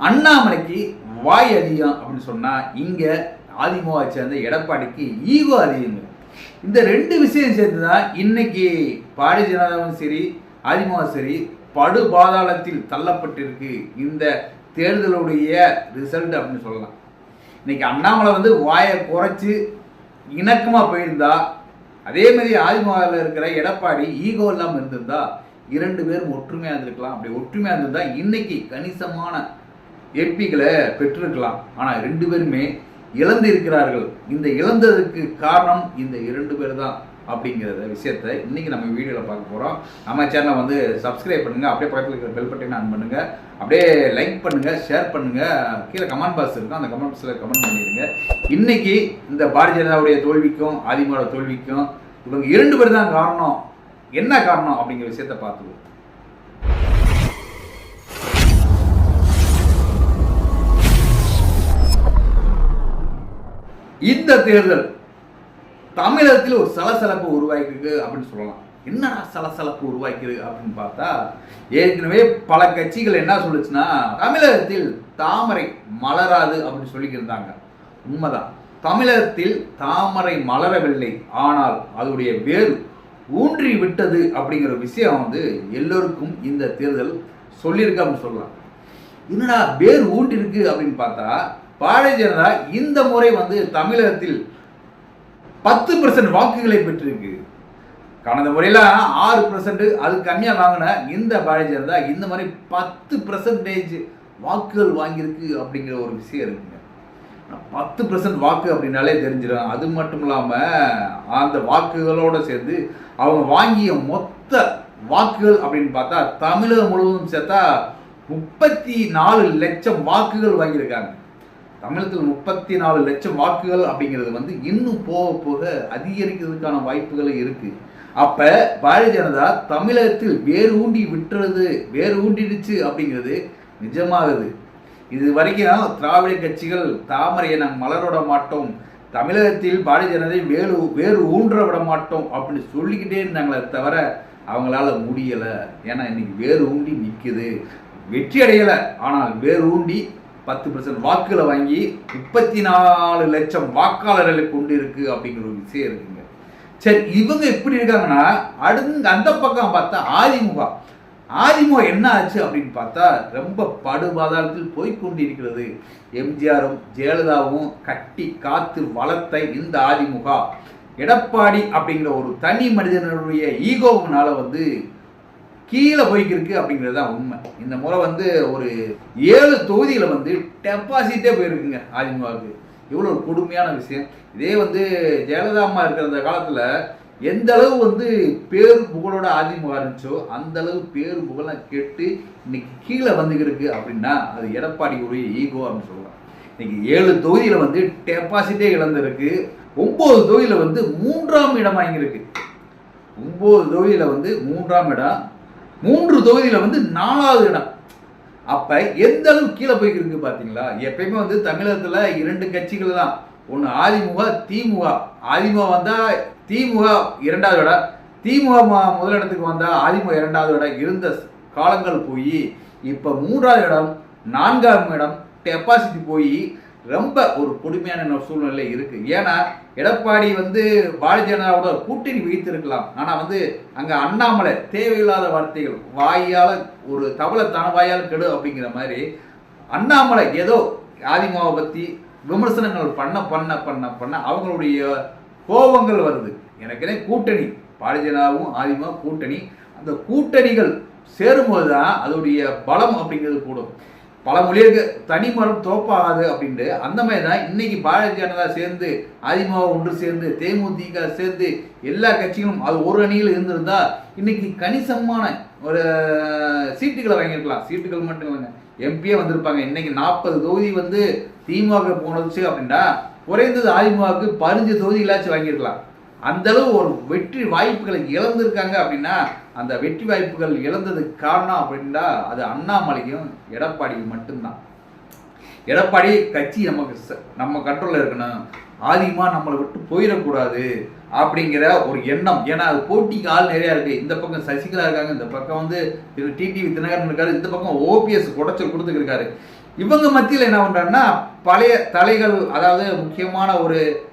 அண்ணாமலைக்கு வாய் அதிகம் அப்படின்னு சொன்னால் இங்கே அதிமுக சேர்ந்த எடப்பாடிக்கு ஈகோ அதிகங்க இந்த ரெண்டு விஷயம் சேர்ந்து தான் இன்னைக்கு பாரதிய ஜனதாவும் சரி அதிமுக சரி படு பாதாளத்தில் தள்ளப்பட்டிருக்கு இந்த தேர்தலுடைய ரிசல்ட் அப்படின்னு சொல்லலாம். இன்னைக்கு அண்ணாமலை வந்து வாயை குறைச்சி இணக்கமாக போயிருந்தா அதே மாதிரி அதிமுகவில் இருக்கிற எடப்பாடி ஈகோ இல்லாமல் இருந்திருந்தா இரண்டு பேரும் ஒற்றுமையாக இருந்திருக்கலாம். அப்படி ஒற்றுமையாக இருந்திருந்தா இன்னைக்கு கணிசமான எம்பிக்களை பெற்றிருக்கலாம். ஆனால் ரெண்டு பேருமே இழந்து இருக்கிறார்கள் இந்த இழந்ததுக்கு காரணம் இந்த இரண்டு பேர் தான் அப்படிங்கிறத விஷயத்த இன்னைக்கு நம்ம வீடியோவில் பார்க்க போகிறோம் நம்ம சேனலை வந்து சப்ஸ்கிரைப் பண்ணுங்க. அப்படியே பக்கத்தில் இருக்கிற பெல் பட்டன் ஆன் பண்ணுங்க. அப்படியே லைக் பண்ணுங்க ஷேர் பண்ணுங்க. கீழே கமெண்ட் பாக்ஸ் இருக்கும். அந்த கமெண்ட் பாக்ஸில் கமெண்ட் பண்ணிடுங்க. இன்னைக்கு இந்த பாரதிய ஜனதாவுடைய தோல்விக்கும் அதிமுக தோல்விக்கும் இவங்க இரண்டு பேர் தான் காரணம். என்ன காரணம் அப்படிங்கிற விஷயத்த பார்த்துக்குவோம் இந்த தேர்தல் தமிழகத்தில் ஒரு சலசலப்பு உருவாக்கிருக்கு அப்படின்னு சொல்லலாம். என்னடா சலசலப்பு உருவாக்கிரு அப்படின்னு பார்த்தா ஏற்கனவே பல கட்சிகள் என்ன சொல்லுச்சுன்னா தமிழகத்தில் தாமரை மலராது அப்படின்னு சொல்லிக்கிருந்தாங்க. உண்மைதான். தமிழகத்தில் தாமரை மலரவில்லை. ஆனால் அதோடைய வேர் ஊன்றி விட்டது அப்படிங்கிற விஷயம் வந்து எல்லோருக்கும் இந்த தேர்தல் சொல்லியிருக்கு அப்படின்னு சொல்லலாம். என்னடா வேர் ஊன்றி இருக்கு அப்படின்னு பார்த்தா பாரதிய ஜனதா இந்த முறை வந்து தமிழகத்தில் பத்து பர்சன்ட் வாக்குகளை பெற்றிருக்கு. கடந்த முறையெல்லாம் ஆறு பர்சன்ட் அது கம்மியாக வாங்கின இந்த பாரதிய ஜனதா இந்த மாதிரி பத்து பர்சன்டேஜ் வாக்குகள் வாங்கியிருக்கு அப்படிங்கிற ஒரு விஷயம் இருக்குங்க. பத்து பர்சன்ட் வாக்கு அப்படின்னாலே தெரிஞ்சிடும். அது மட்டும் இல்லாமல் அந்த வாக்குகளோடு சேர்ந்து அவங்க வாங்கிய மொத்த வாக்குகள் அப்படின்னு பார்த்தா தமிழகம் முழுவதும் சேர்த்தா முப்பத்தி நாலு லட்சம் வாக்குகள் வாங்கியிருக்காங்க. தமிழகத்தில் முப்பத்தி நாலு லட்சம் வாக்குகள் அப்படிங்கிறது வந்து இன்னும் போக போக அதிகரிக்கிறதுக்கான வாய்ப்புகள் இருக்கு. அப்ப பாரதிய ஜனதா தமிழகத்தில் வேறு ஊண்டி விட்டுறது வேறு ஊண்டிடுச்சு அப்படிங்கிறது நிஜமாகுது. இது வரைக்கும் திராவிட கட்சிகள் தாமரையை நாங்கள் மலரோட மாட்டோம். தமிழகத்தில் பாரதிய ஜனதை வேறு வேறு ஊன்ற விட மாட்டோம் அப்படின்னு சொல்லிக்கிட்டே இருந்தாங்களே தவிர அவங்களால முடியலை. ஏன்னா இன்னைக்கு வேறு ஊண்டி நிற்குது வெற்றி அடையலை. ஆனால் வேறு ஊண்டி பத்து பர்சன்ட் வாக்குகளை வாங்கி முப்பத்தி நாலு லட்சம் வாக்காளர்களை கொண்டு இருக்கு அப்படிங்கிற ஒரு விஷயம் இருக்குங்க. சரி இவங்க எப்படி இருக்காங்கன்னா அடுத்து அந்த பக்கம் பார்த்தா அதிமுக. அதிமுக என்ன ஆச்சு அப்படின்னு பார்த்தா ரொம்ப படுபாதாளத்தில் போய்கொண்டிருக்கிறது. எம்ஜிஆரும் ஜெயலலிதாவும் கட்டி காத்து வளர்த்த இந்த அதிமுக. எடப்பாடி அப்படிங்கிற ஒரு தனி மனிதனுடைய ஈகோவுனால வந்து கீழே போய்க்கிருக்கு அப்படிங்கிறது தான் உண்மை. இந்த முறை வந்து ஒரு ஏழு தொகுதியில் வந்து டெபாசிட்டே போயிருக்குங்க அதிமுகவுக்கு. இவ்வளோ ஒரு கொடுமையான விஷயம். இதே வந்து ஜெயலலிதா அம்மா இருக்கிற அந்த காலத்தில் எந்த அளவு வந்து பேரு புகழோட அதிமுக இருந்துச்சோ அந்த அளவு பேரு புகழெலாம் கெட்டு இன்னைக்கு கீழே வந்துக்கிருக்கு அப்படின்னா அது எடப்பாடியுடைய ஈகோ அப்படின்னு சொல்லலாம் இன்னைக்கு ஏழு தொகுதியில் வந்து டெபாசிட்டே இழந்திருக்கு. ஒம்பது தொகுதியில் வந்து மூன்றாம் இடம் வாங்கியிருக்கு. ஒம்பது தொகுதியில் வந்து மூன்றாம் இடம் மூன்று தொகுதியில் வந்து நாலாவது இடம். அப்போ எந்த அளவு கீழே போய்க்கிருக்கு பார்த்தீங்களா எப்பயுமே வந்து தமிழகத்தில் இரண்டு கட்சிகள் தான். ஒன்று அதிமுக திமுக. அதிமுக வந்தால் திமுக இரண்டாவது இடம். திமுக முதலிடத்துக்கு வந்தால் அதிமுக இரண்டாவது இடம். இருந்த காலங்கள் போய் இப்போ மூன்றாவது இடம் நான்காவது இடம் டெபாசிட் போய் ரொம்ப ஒரு கொடுமையான சூழ்நிலை இருக்கு. ஏன்னா எடப்பாடி வந்து பாரதிய ஜனதாவோட கூட்டணி வைத்திருக்கலாம். ஆனா வந்து அங்க அண்ணாமலை தேவையில்லாத வார்த்தைகள் வாயால் ஒரு தவளை தன வாயால் கெடு அப்படிங்கிற மாதிரி அண்ணாமலை ஏதோ ஆதிமாவை பத்தி விமர்சனங்கள் பண்ண பண்ண பண்ண பண்ண அவங்களுடைய கோபங்கள் வருது. எனக்கே கூட்டணி பாரதிய ஜனதாவும் அதிமுக கூட்டணி. அந்த கூட்டணிகள் சேரும்போது தான் அதோடைய பலம் அப்படிங்கிறது கூடும். பல மொழியிற்கு தனி மரம் தோப்பாகாது அப்படின்ட்டு அந்த மாதிரி தான் இன்னைக்கு பாரதிய ஜனதா சேர்ந்து அதிமுக ஒன்று சேர்ந்து தேமுதிக சேர்ந்து எல்லா கட்சிகளும் அது ஒரு அணியில் இருந்திருந்தா இன்னைக்கு கணிசமான ஒரு சீட்டுகளை வாங்கியிருக்கலாம். சீட்டுகள் மட்டும் இல்லைங்க. எம்பியே வந்திருப்பாங்க. இன்னைக்கு நாற்பது தொகுதி வந்து திமுக போனதுச்சு அப்படின்னா குறைந்தது அதிமுகவுக்கு பதினஞ்சு தொகுதிகளாச்சும் வாங்கியிருக்கலாம். அந்த அளவு ஒரு வெற்றி வாய்ப்புகளை இழந்திருக்காங்க அப்படின்னா அந்த வெற்றி வாய்ப்புகள் இழந்ததுக்கு காரணம் அப்படின்னா அது அண்ணாமலையும் எடப்பாடியும் மட்டும்தான். எடப்பாடி கட்சி நமக்கு ச- நம்ம கண்ட்ரோலில் இருக்கணும். ஆதிகமாக நம்மளை விட்டு போயிடக்கூடாது அப்படிங்கிற ஒரு எண்ணம். ஏன்னா அது போட்டிக்கு ஆள் நிறையா இருக்குது இந்த பக்கம் சசிகலா இருக்காங்க இந்த பக்கம் வந்து திரு டிடிவி தினகரன் இருக்காரு இந்த பக்கம் ஓபிஎஸ் குடைச்சல் கொடுத்துருக்காரு இவங்க மத்தியில் என்ன பண்ணுறாங்கன்னா பழைய தலைகள் அதாவது முக்கியமான ஒரு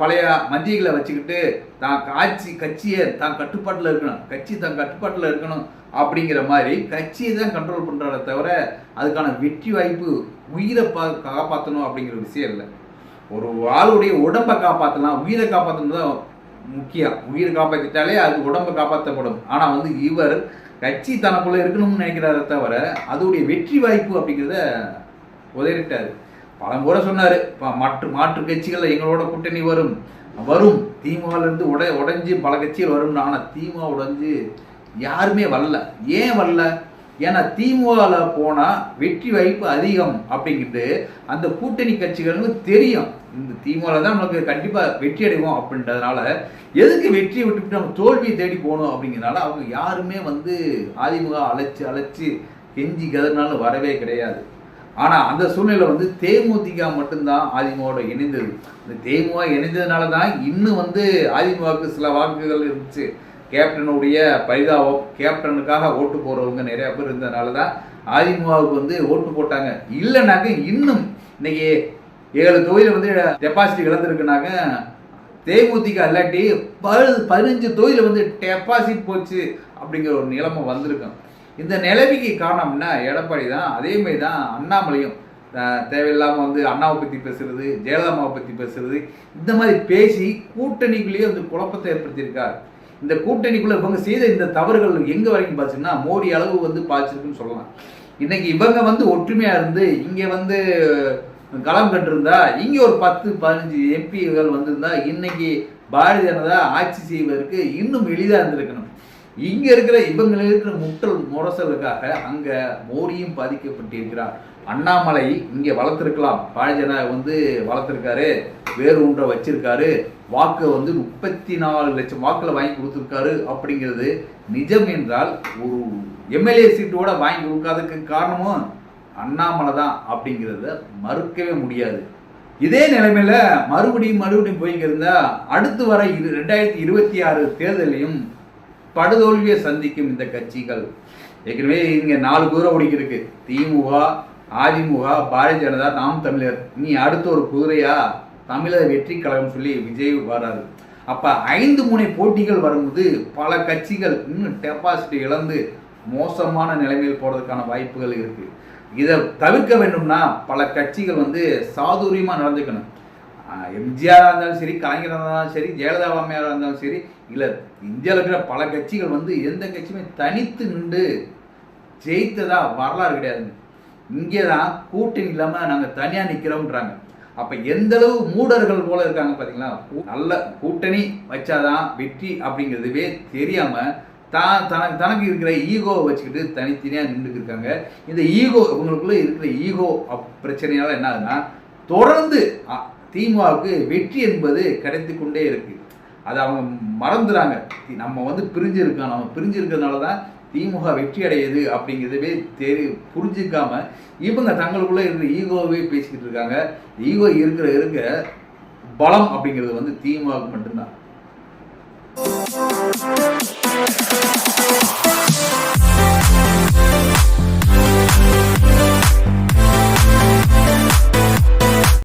பழைய மந்திரிகளை வச்சுக்கிட்டு தான் ஆட்சி கட்சியை தான் கட்டுப்பாட்டில் இருக்கணும். கட்சி தான் கட்டுப்பாட்டில் இருக்கணும் அப்படிங்கிற மாதிரி கட்சியை தான் கண்ட்ரோல் பண்ணுறத தவிர அதுக்கான வெற்றி வாய்ப்பு உயிரை பா காப்பாற்றணும் அப்படிங்கிற விஷயம் இல்லை. ஒரு ஆளுடைய உடம்பை காப்பாற்றலாம் உயிரை காப்பாற்றணும் தான் முக்கியம். உயிரை காப்பாற்றிட்டாலே அது உடம்பை காப்பாற்றப்படும் ஆனால் வந்து இவர் கட்சி தனக்குள்ளே இருக்கணும்னு நினைக்கிறாரே தவிர அதோடைய வெற்றி வாய்ப்பு அப்படிங்கிறத உதவிட்டார் பல முறை சொன்னாரு. ப- மாற்று மாற்று கட்சிகள் எங்களோட கூட்டணி வரும். வரும். திமுகலேருந்து உடை உடைஞ்சு பல கட்சிகள் வரும் ஆனால் திமுக உடைஞ்சு யாருமே வரல. ஏன் வரல? ஏன்னா திமுகவில் போனால் வெற்றி வாய்ப்பு அதிகம் அப்படிங்கிட்டு அந்த கூட்டணி கட்சிகளுக்கு தெரியும். இந்த திமுகல தான் நமக்கு கண்டிப்பாக வெற்றி அடைவோம் அப்படின்றதுனால எதுக்கு வெற்றியை விட்டுவிட்டு நம்ம தோல்வியை தேடி போகணும் அப்படிங்கிறனால அவங்க யாருமே வந்து அதிமுக அழைச்சி அழைச்சி கெஞ்சி கதறினாலும் வரவே கிடையாது. ஆனால் அந்த சூழ்நிலை வந்து தேமுதிக மட்டும்தான் அதிமுகவோட இணைந்தது. இந்த தேமுக இணைந்ததுனால தான் இன்னும் வந்து அதிமுகவுக்கு சில வாக்குகள் இருந்துச்சு. கேப்டனுடைய பரிதாபம் கேப்டனுக்காக ஓட்டு போகிறவங்க நிறைய பேர் இருந்ததுனால தான் அதிமுகவுக்கு வந்து ஓட்டு போட்டாங்க. இல்லைனாக்க இன்னும் இன்னைக்கு ஏழு தொகுதியில் வந்து டெபாசிட் இழந்திருக்குனாக்க தேமுதிக இல்லாட்டி பதினஞ்சு தொகுதியில் வந்து டெபாசிட் போச்சு அப்படிங்கிற ஒரு நிலைமை வந்திருக்கும். இந்த நிலைமைக்கு காரணம்னா எடப்பாடி தான். அதே மாதிரி தான் அண்ணாமலையும் தேவையில்லாமல் வந்து அண்ணாவை பற்றி பேசுறது ஜெயலலிதாவை பற்றி பேசுறது இந்த மாதிரி பேசி கூட்டணிக்குள்ளேயே வந்து குழப்பத்தை ஏற்படுத்தியிருக்கார். இந்த கூட்டணிக்குள்ள இவங்க செய்த இந்த தவறுகள் எங்க வரைக்கும் பார்த்துன்னா மோடி அளவு வந்து பாய்ச்சிருக்குன்னு சொல்லலாம். இன்னைக்கு இவங்க வந்து ஒற்றுமையா இருந்து இங்க வந்து களம் கண்டிருந்தா இங்க ஒரு பத்து பதினஞ்சு எம்பிகள் வந்திருந்தா இன்னைக்கு பாரதிய ஜனதா ஆட்சி செய்வதற்கு இன்னும் எளிதா இருந்திருக்கணும். இங்க இருக்கிற இவங்க இருக்கிற முட்டல் முரசலுக்காக அங்க மோடியும் பாதிக்கப்பட்டிருக்கிறார். அண்ணாமலை இங்க வளர்த்துருக்கலாம். பாரதிய வந்து வளர்த்துருக்காரு. வேறு ஒன்றை வச்சிருக்காரு. வாக்கு வந்து முப்பத்தி நாலு லட்சம் வாக்குல வாங்கி கொடுத்துருக்காரு அப்படிங்கிறது நிஜம் என்றால் ஒரு எம்எல்ஏ சீட்டோட வாங்கி கொடுக்காததுக்கு காரணமும் அண்ணாமலை தான் அப்படிங்கிறத மறுக்கவே முடியாது. இதே நிலைமையில மறுபடியும் மறுபடியும் போய்ங்க இருந்தா அடுத்து வர இரு ரெண்டாயிரத்தி இருபத்தி ஆறு தேர்தலையும் படுதோல்வியை சந்திக்கும் இந்த கட்சிகள். ஏற்கனவே இங்கே நாலு குதிரை ஓடிக்கிருக்கு. திமுக அதிமுக பாரதிய ஜனதா நாம் தமிழர். நீ அடுத்த ஒரு குதிரையா? தமிழர் வெற்றி கழகம் சொல்லி விஜய் வராது அப்போ ஐந்து முனை போட்டிகள் வரும்போது பல கட்சிகள் இன்னும் டெபாசிட் இழந்து மோசமான நிலைமையில் போகிறதுக்கான வாய்ப்புகள் இருக்குது இதை தவிர்க்க வேண்டும்னா பல கட்சிகள் வந்து சாதுரியமாக நடந்துக்கணும். எம்ஜிஆராக இருந்தாலும் சரி கலைஞராக இருந்தாலும் சரி ஜெயலலிதா அம்மையாராக இருந்தாலும் சரி இல்லை இந்தியாவில் இருக்கிற பல கட்சிகள் வந்து எந்த கட்சியுமே தனித்து நின்று ஜெயித்ததா வரலாறு கிடையாது. இங்கே தான் கூட்டணி இல்லாமல் நாங்கள் தனியாக நிற்கிறோம்ன்றாங்க அப்போ எந்தளவு மூடர்கள் போல இருக்காங்க பார்த்தீங்களா நல்ல கூட்டணி வச்சாதான் வெற்றி அப்படிங்கிறதுவே தெரியாமல் தான் தனக்கு தனக்கு இருக்கிற ஈகோவை வச்சுக்கிட்டு தனித்தனியாக நின்றுட்டு இருக்காங்க. இந்த ஈகோ இவங்களுக்குள்ளே இருக்கிற ஈகோ பிரச்சனையால் என்ன ஆகுதுன்னா தொடர்ந்து திமுகவுக்கு வெற்றி என்பது கிடைத்து கொண்டே இருக்குது அதை அவங்க மறந்துறாங்க. நம்ம வந்து பிரிஞ்சிருக்கோம். நம்ம பிரிஞ்சிருக்கிறதுனால தான் திமுக வெற்றி அடையுது அப்படிங்கிறதவே தெரி புரிஞ்சிக்காம இவங்க தங்களுக்குள்ளே இருக்கிற ஈகோவே பேசிக்கிட்டு இருக்காங்க. ஈகோ இருக்கிற இருக்க பலம் அப்படிங்கிறது வந்து திமுகவுக்கு மட்டும்தான்.